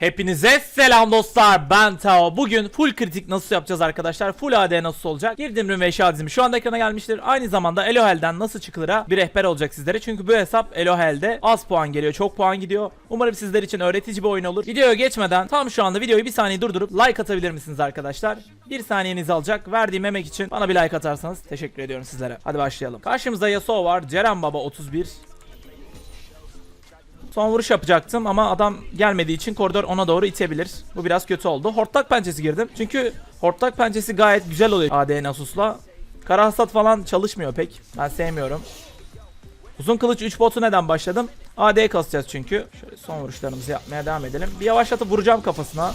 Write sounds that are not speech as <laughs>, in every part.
Hepinize selam dostlar ben Tao. Bugün full kritik nasıl yapacağız arkadaşlar? Full AD nasıl olacak? Girdim rüm ve eşya şu anda ekrana gelmiştir. Aynı zamanda Elohel'den nasıl çıkılır'a bir rehber olacak sizlere. Çünkü bu hesap Elohel'de az puan geliyor çok puan gidiyor. Umarım sizler için öğretici bir oyun olur. Videoya geçmeden tam şu anda videoyu bir saniye durdurup like atabilir misiniz arkadaşlar? Bir saniyenizi alacak. Verdiğim emek için bana bir like atarsanız teşekkür ediyorum sizlere. Hadi başlayalım. Karşımızda Yasuo var. Ceren Baba 31. Son vuruş yapacaktım ama adam gelmediği için koridor ona doğru itebilir. Bu biraz kötü oldu. Hortlak pençesi girdim. Çünkü hortlak pençesi gayet güzel oluyor AD Nasus'la. Kara hasat falan çalışmıyor pek. Ben sevmiyorum. Uzun kılıç 3 botu neden başladım? AD kasacağız çünkü. Şöyle son vuruşlarımızı yapmaya devam edelim. Bir yavaşlatıp vuracağım kafasına.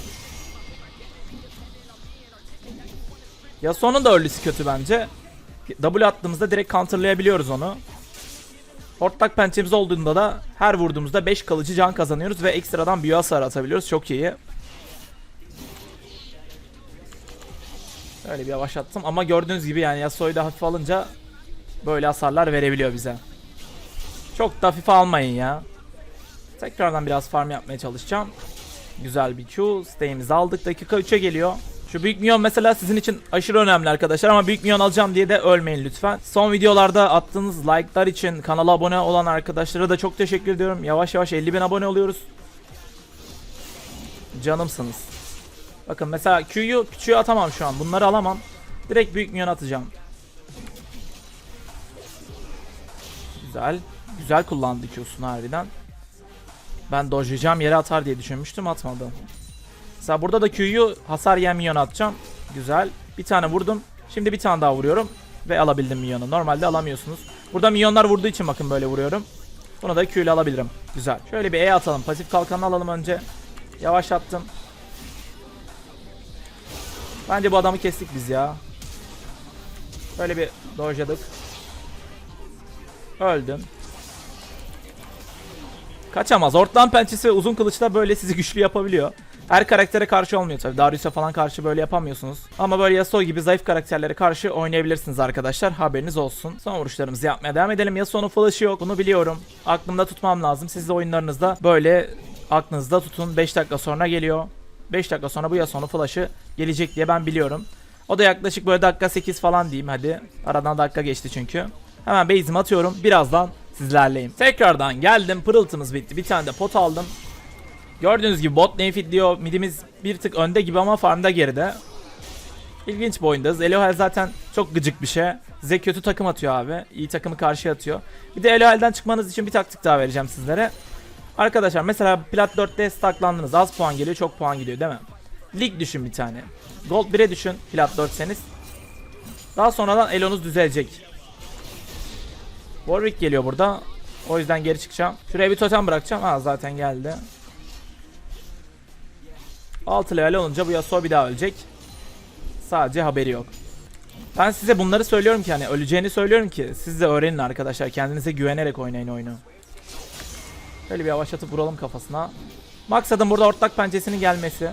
Yasuo'nun da early'si kötü bence. W attığımızda direkt counterlayabiliyoruz onu. Hortlak pençemiz olduğunda da her vurduğumuzda 5 kalıcı can kazanıyoruz ve ekstradan büyü hasarı atabiliyoruz. Çok iyi. Öyle bir yavaşlattım ama gördüğünüz gibi yani Yasuo'yu da hafif alınca böyle hasarlar verebiliyor bize. Çok da hafife almayın ya. Tekrardan biraz farm yapmaya çalışacağım. Güzel bir Q. Stay'imizi aldık. Dakika 3'e geliyor. Şu büyük milyon mesela sizin için aşırı önemli arkadaşlar ama büyük milyon alacağım diye de ölmeyin lütfen. Son videolarda attığınız like'lar için kanala abone olan arkadaşlara da çok teşekkür ediyorum. Yavaş yavaş 50 bin abone oluyoruz. Canımsınız. Bakın mesela Q'yu küçüğü atamam şu an. Bunları alamam. Direkt büyük milyon atacağım. Güzel. Güzel kullandı Q'sunu harbiden. Ben dojlayacağım yere atar diye düşünmüştüm atmadı. Mesela burada da Q'yu hasar yiyen minyona atacağım. Güzel. Bir tane vurdum. Şimdi bir tane daha vuruyorum. Ve alabildim minyonu. Normalde alamıyorsunuz. Burada minyonlar vurduğu için bakın böyle vuruyorum. Bunu da Q ile alabilirim. Güzel. Şöyle bir E atalım. Pasif kalkanını alalım önce. Yavaş attım. Bence bu adamı kestik biz ya. Böyle bir dojladık. Öldüm. Kaçamaz. Ortadan pençesi uzun kılıçla böyle sizi güçlü yapabiliyor. Her karaktere karşı olmuyor tabii. Darius'a falan karşı böyle yapamıyorsunuz. Ama böyle Yasuo gibi zayıf karakterlere karşı oynayabilirsiniz arkadaşlar. Haberiniz olsun. Son vuruşlarımızı yapmaya devam edelim. Yasuo'nun flash'ı yok. Bunu biliyorum. Aklımda tutmam lazım. Siz de oyunlarınızda böyle aklınızda tutun. 5 dakika sonra geliyor. 5 dakika sonra bu Yasuo'nun flash'ı gelecek diye ben biliyorum. O da yaklaşık böyle dakika 8 falan diyeyim hadi. Aradan dakika geçti çünkü. Hemen base'imi atıyorum. Birazdan sizlerleyim. Tekrardan geldim. Pırıltımız bitti. Bir tane de pot aldım. Gördüğünüz gibi bot lane fitliyor. Midimiz bir tık önde gibi ama farmda geride. İlginç bir oyundayız. Elohel zaten çok gıcık bir şey. Size kötü takım atıyor abi. İyi takımı karşıya atıyor. Bir de Elohel'den çıkmanız için bir taktik daha vereceğim sizlere. Arkadaşlar mesela plat 4'te staklandınız. Az puan geliyor çok puan gidiyor değil mi? Lig düşün bir tane. Gold 1'e düşün plat 4'seniz. Daha sonradan elonuz düzelecek. Warwick geliyor burada. O yüzden geri çıkacağım. Şuraya bir totem bırakacağım. Ha zaten geldi. 6 level olunca bu Yasuo bir daha ölecek. Sadece haberi yok. Ben size bunları söylüyorum ki hani öleceğini söylüyorum ki siz de öğrenin arkadaşlar. Kendinize güvenerek oynayın oyunu. Böyle bir yavaşlatıp vuralım kafasına. Maksadım burada ortak pençesinin gelmesi.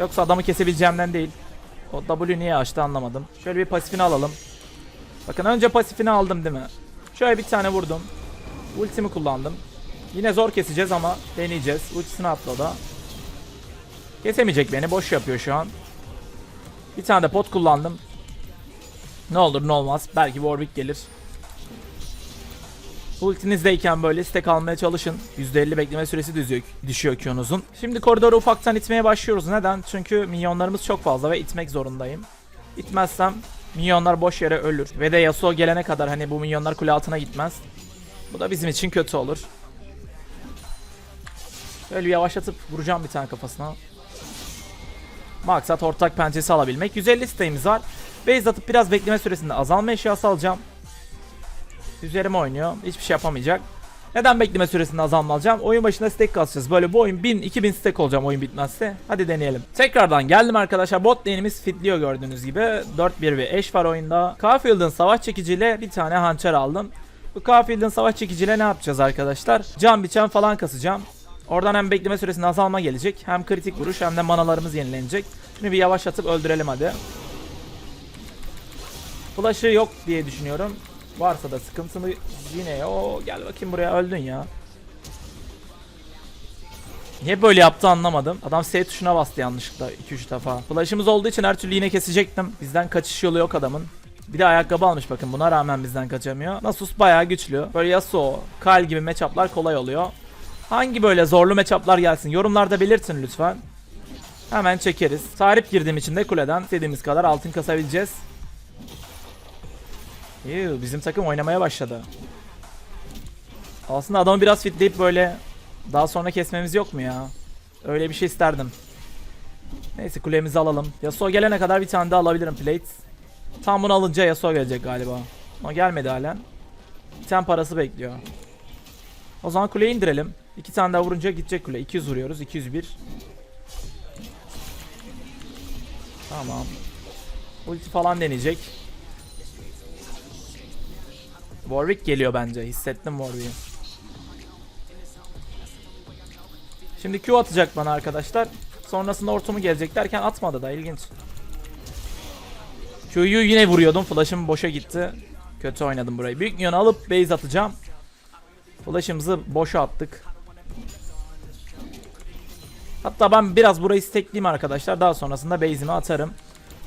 Yoksa adamı kesebileceğimden değil. O W niye açtı anlamadım. Şöyle bir pasifini alalım. Bakın önce pasifini aldım değil mi? Şöyle bir tane vurdum. Ultimi kullandım. Yine zor keseceğiz ama deneyeceğiz. Ultisini o da. Kesemeyecek beni. Boş yapıyor şu an. Bir tane de pot kullandım. Ne olur ne olmaz. Belki Warwick gelir. Ultinizdeyken böyle stack almaya çalışın. %50 bekleme süresi düşüyor, düşüyor Q'nuzun. Şimdi koridoru ufaktan itmeye başlıyoruz. Neden? Çünkü minyonlarımız çok fazla ve itmek zorundayım. İtmezsem minyonlar boş yere ölür. Ve de Yasuo gelene kadar hani bu minyonlar kule altına gitmez. Bu da bizim için kötü olur. Böyle yavaşlatıp vuracağım bir tane kafasına. Maksat ortak pençesi alabilmek. 150 siteğimiz var. Base atıp biraz bekleme süresinde azalma eşyası alacağım. Üzerime oynuyor. Hiçbir şey yapamayacak. Neden bekleme süresinde azalma alacağım? Oyun başında stack kasacağız. Böyle bu oyun 1000-2000 stack olacağım oyun bitmezse. Hadi deneyelim. Tekrardan geldim arkadaşlar. Bot lane'imiz fitliyor gördüğünüz gibi. 4-1 ve eş var oyunda. Carfield'ın savaş çekiciyle bir tane hançer aldım. Bu Kafield'in savaş çekiciyle ne yapacağız arkadaşlar? Can biçen falan kasacağım. Oradan hem bekleme süresinde azalma gelecek. Hem kritik vuruş hem de manalarımız yenilenecek. Şimdi bir yavaşlatıp öldürelim hadi. Flash'ı yok diye düşünüyorum. Varsa da sıkıntılı yine o gel bakayım buraya öldün ya. Niye böyle yaptı anlamadım. Adam S tuşuna bastı yanlışlıkla 2-3 defa. Flash'ımız olduğu için her türlü yine kesecektim. Bizden kaçış yolu yok adamın. Bir de ayakkabı almış bakın buna rağmen bizden kaçamıyor. Nasus bayağı güçlü. Böyle Yasuo, Kyle gibi matchup'lar kolay oluyor. Hangi böyle zorlu matchup'lar gelsin yorumlarda belirtin lütfen. Hemen çekeriz. Tarif girdiğim için de kuleden istediğimiz kadar altın kasabileceğiz. Yuh, bizim takım oynamaya başladı. Aslında adamı biraz fitleyip böyle daha sonra kesmemiz yok mu ya? Öyle bir şey isterdim. Neyse kulemizi alalım. Yasuo gelene kadar bir tane daha alabilirim plate. Tam bunu alınca Yasuo gelecek galiba. Ama gelmedi halen. Bir parası bekliyor. O zaman kuleyi indirelim. İki tane daha vurunca gidecek kule. 200 vuruyoruz. 201. Tamam. Ulti falan deneyecek. Warwick geliyor bence. Hissettim Warwick'i. Şimdi Q atacak bana arkadaşlar. Sonrasında ortamı gelecek derken atmadı da ilginç. Q'yu yine vuruyordum. Flash'ım boşa gitti. Kötü oynadım burayı. Büyük minyonu alıp base atacağım. Flash'ımızı boşa attık. Hatta ben biraz burayı stekleyeyim arkadaşlar. Daha sonrasında base'imi atarım.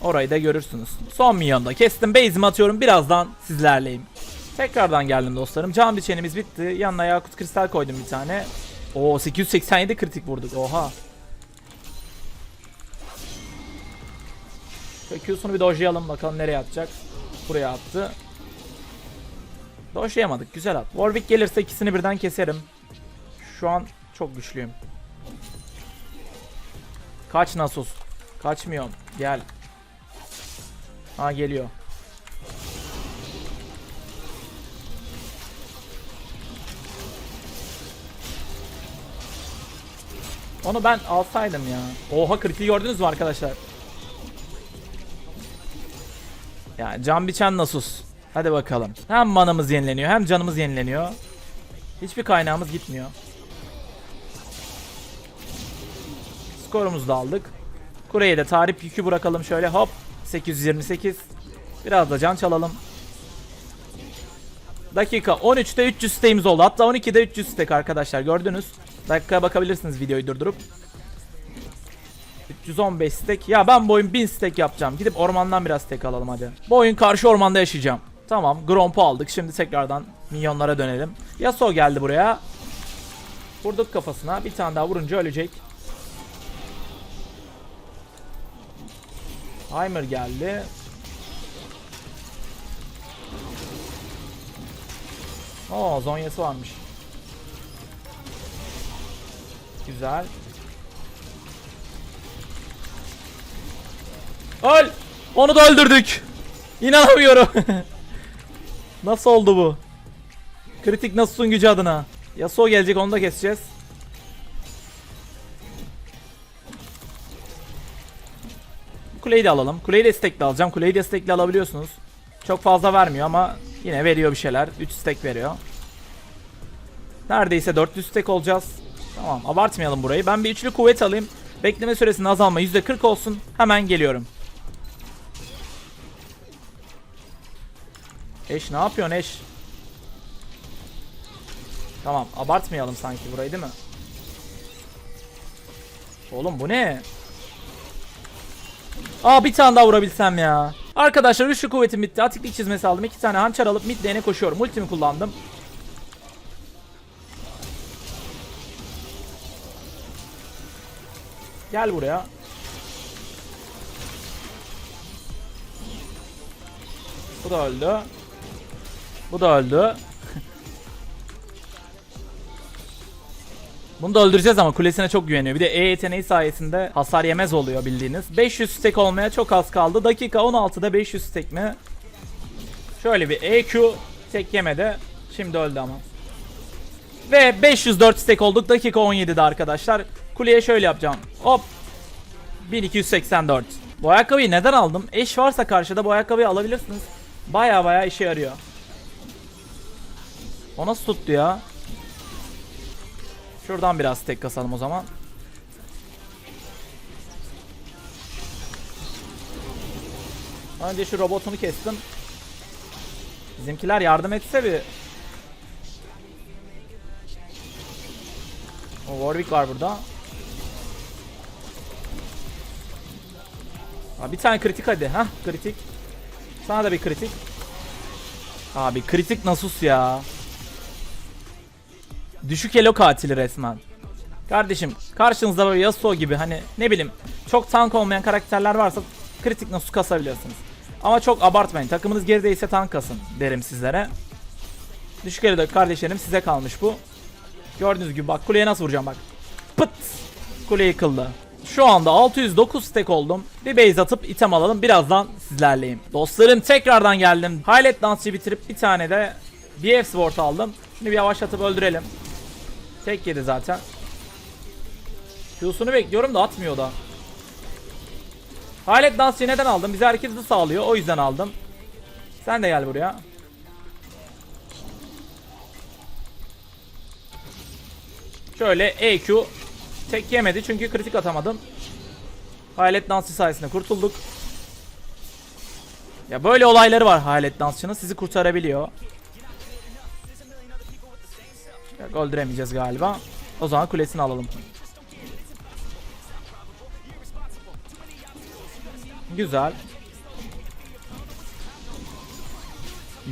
Orayı da görürsünüz. Son minyonda kestim. Base'imi atıyorum. Birazdan sizlerleyim. Tekrardan geldim dostlarım. Can biçenimiz bitti. Yanına yakut kristal koydum bir tane. Oo 887 kritik vurduk. Oha. Q'sunu bir dojlayalım bakalım nereye atacak. Buraya attı. Dojlayamadık. Güzel at. Warwick gelirse ikisini birden keserim. Şu an çok güçlüyüm. Kaç Nasus. Kaçmıyorum. Gel. Ha geliyor. Onu ben alsaydım ya. Oha kritiği gördünüz mü arkadaşlar? Ya can biçen Nasus. Hadi bakalım. Hem manamız yenileniyor hem canımız yenileniyor. Hiçbir kaynağımız gitmiyor. Skorumuzu da aldık. Kureye de tarif yükü bırakalım şöyle hop. 828. Biraz da can çalalım. Dakika 13'te 300 stake'imiz oldu. Hatta 12'de 300 stake arkadaşlar gördünüz. Dakikaya bakabilirsiniz videoyu durdurup. 315 stack. Ya ben bu oyun 1000 stack yapacağım. Gidip ormandan biraz stack alalım hadi. Bu oyun karşı ormanda yaşayacağım. Tamam Gromp'u aldık. Şimdi tekrardan minyonlara dönelim. Yasuo geldi buraya. Vurduk kafasına. Bir tane daha vurunca ölecek. Heimer geldi. Oo zonyası varmış. Güzel. Öl! Onu da öldürdük. İnanamıyorum. <laughs> Nasıl oldu bu? Kritik Nasus'un gücü adına. Yasuo gelecek onu da keseceğiz. Kuleyi de alalım. Kuleyi destekli alacağım. Kuleyi destekli alabiliyorsunuz. Çok fazla vermiyor ama yine veriyor bir şeyler. 3 stack veriyor. Neredeyse 400 stack olacağız. Tamam abartmayalım burayı. Ben bir üçlü kuvvet alayım. Bekleme süresinin azalma %40 olsun. Hemen geliyorum. Eş ne yapıyorsun eş? Tamam abartmayalım sanki burayı değil mi? Oğlum bu ne? Aa bir tane daha vurabilsem ya. Arkadaşlar üçlü kuvvetim bitti. Atiklik çizmesi aldım. iki tane hançer alıp mid lane'e koşuyorum. Ultimi kullandım. Gel buraya. Bu da öldü. Bu da öldü. Bunu da öldüreceğiz ama kulesine çok güveniyor. Bir de E yeteneği sayesinde hasar yemez oluyor bildiğiniz. 500 stack olmaya çok az kaldı. Dakika 16'da 500 stack mi? Şöyle bir EQ tek yemedi. Şimdi öldü ama. Ve 504 stack olduk. Dakika 17'de arkadaşlar. Kuleye şöyle yapacağım. Hop. 1284. Bu ayakkabıyı neden aldım? Eş varsa karşıda bu ayakkabıyı alabilirsiniz. Baya baya işe yarıyor. O nasıl tuttu ya? Şuradan biraz tek kasalım o zaman. Önce şu robotunu kestim. Bizimkiler yardım etse bir. O Warwick var burada. Aa, bir tane kritik hadi. Hah kritik. Sana da bir kritik. Abi kritik Nasus ya. Düşük elo katili resmen. Kardeşim karşınızda böyle Yasuo gibi hani ne bileyim çok tank olmayan karakterler varsa kritik Nasus kasabilirsiniz. Ama çok abartmayın. Takımınız gerideyse tank kasın derim sizlere. Düşük elo kardeşlerim size kalmış bu. Gördüğünüz gibi bak kuleye nasıl vuracağım bak. Pıt. Kule yıkıldı. Şu anda 609 stack oldum. Bir base atıp item alalım. Birazdan sizlerleyim. Dostlarım tekrardan geldim. Highlight dansı bitirip bir tane de BF Sword aldım. Şimdi bir yavaşlatıp öldürelim. Tek yedi zaten. Q'sunu bekliyorum da atmıyor da. Highlight dansçıyı neden aldım? Bize hareket hızı sağlıyor. O yüzden aldım. Sen de gel buraya. Şöyle EQ tek yemedi çünkü kritik atamadım. Hayalet dansçı sayesinde kurtulduk. Ya böyle olayları var hayalet dansçının sizi kurtarabiliyor. Yok öldüremeyeceğiz galiba. O zaman kulesini alalım. Güzel.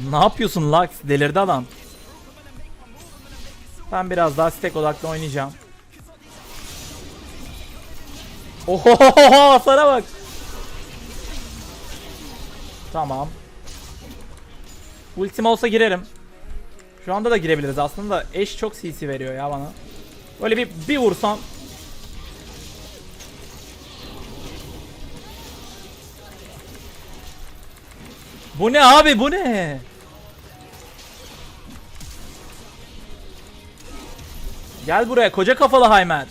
Ne yapıyorsun Lux? Delirdi adam. Ben biraz daha stack odaklı oynayacağım. Oho hasara bak. Tamam. Ultim olsa girerim. Şu anda da girebiliriz aslında da eş çok CC veriyor ya bana. Böyle bir bir vursam. Bu ne abi bu ne? Gel buraya koca kafalı Haymer.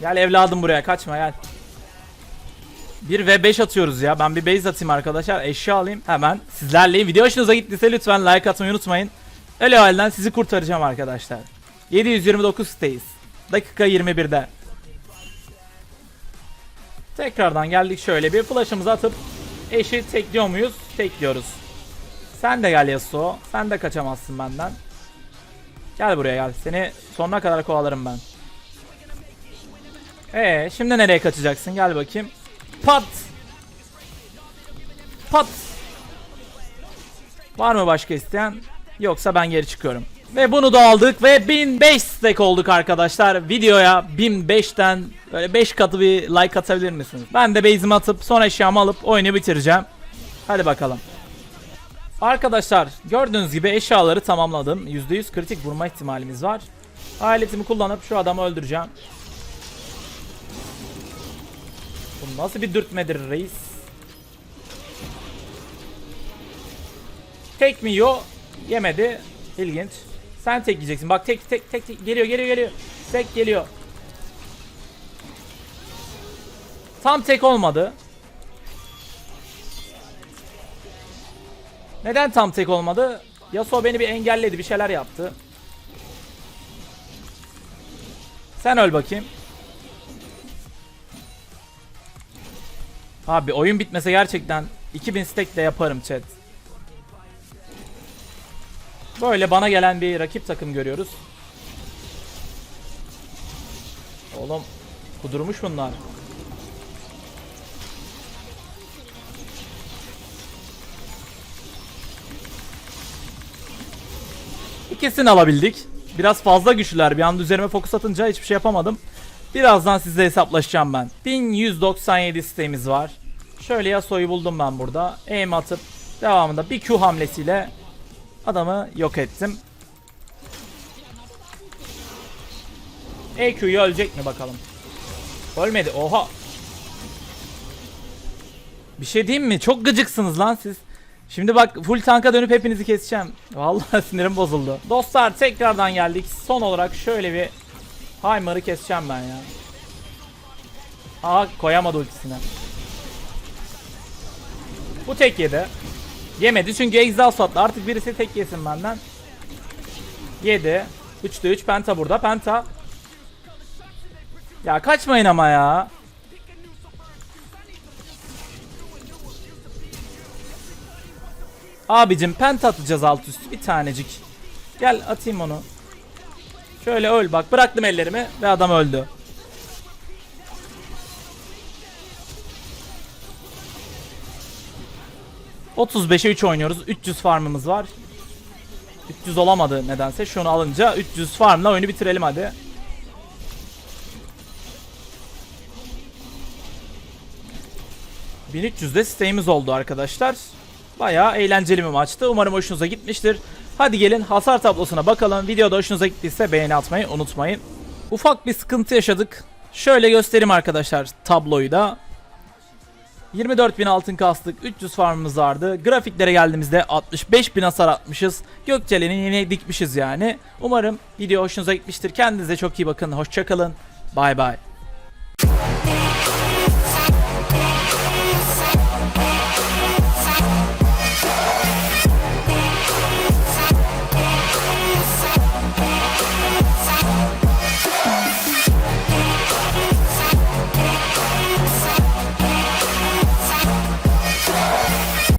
Gel evladım buraya kaçma gel. 1 ve 5 atıyoruz ya. Ben bir base atayım arkadaşlar. Eşya alayım. Hemen sizlerleyim. Video hoşunuza gittiyse lütfen like atmayı unutmayın. Öyle halden sizi kurtaracağım arkadaşlar. 729 stays. Dakika 21'de. Tekrardan geldik şöyle bir flash'ımızı atıp eşi tekliyor muyuz? Tekliyoruz. Sen de gel Yasuo. Sen de kaçamazsın benden. Gel buraya gel. Seni sonuna kadar kovalarım ben. Ee, şimdi nereye kaçacaksın? Gel bakayım. Pat. Pat. Var mı başka isteyen? Yoksa ben geri çıkıyorum. Ve bunu da aldık ve 1005 stack olduk arkadaşlar. Videoya 1005'ten böyle 5 katı bir like atabilir misiniz? Ben de base'imi atıp son eşyamı alıp oyunu bitireceğim. Hadi bakalım. Arkadaşlar gördüğünüz gibi eşyaları tamamladım. %100 kritik vurma ihtimalimiz var. Aletimi kullanıp şu adamı öldüreceğim. Bu nasıl bir dürtmedir reis? Tek mi yo? Yemedi. İlginç. Sen tek yiyeceksin. Bak tek tek tek, tek. geliyor geliyor geliyor. Tek geliyor. Tam tek olmadı. Neden tam tek olmadı? Yasuo beni bir engelledi, bir şeyler yaptı. Sen öl bakayım. Abi oyun bitmese gerçekten 2000 stack de yaparım chat. Böyle bana gelen bir rakip takım görüyoruz. Oğlum kudurmuş bunlar. İkisini alabildik. Biraz fazla güçlüler. Bir anda üzerime fokus atınca hiçbir şey yapamadım. Birazdan size hesaplaşacağım ben. 1197 isteğimiz var. Şöyle Yasuo'yu buldum ben burada. Aim atıp devamında bir Q hamlesiyle adamı yok ettim. EQ'yu ölecek mi bakalım. Ölmedi. Oha. Bir şey diyeyim mi? Çok gıcıksınız lan siz. Şimdi bak full tanka dönüp hepinizi keseceğim. Vallahi <laughs> sinirim bozuldu. Dostlar tekrardan geldik. Son olarak şöyle bir Heimer'ı keseceğim ben ya. Aha koyamadı ultisine. Bu tek yedi. Yemedi çünkü exhaust attı. Artık birisi tek yesin benden. Yedi. 3'te 3 penta burada. Penta. Ya kaçmayın ama ya. Abicim penta atacağız alt üst. Bir tanecik. Gel atayım onu. Şöyle öl bak. Bıraktım ellerimi ve adam öldü. ...35'e 3 oynuyoruz. 300 farmımız var. 300 olamadı nedense. Şunu alınca 300 farmla oyunu bitirelim hadi. ...1300'de siteğimiz oldu arkadaşlar. Bayağı eğlenceli bir maçtı. Umarım hoşunuza gitmiştir. Hadi gelin hasar tablosuna bakalım. Videoda hoşunuza gittiyse beğeni atmayı unutmayın. Ufak bir sıkıntı yaşadık. Şöyle göstereyim arkadaşlar tabloyu da. 24.000 altın kastık. 300 farmımız vardı. Grafiklere geldiğimizde 65.000 hasar atmışız. Gökçelen'i yine dikmişiz yani. Umarım video hoşunuza gitmiştir. Kendinize çok iyi bakın. Hoşçakalın. Bay bay.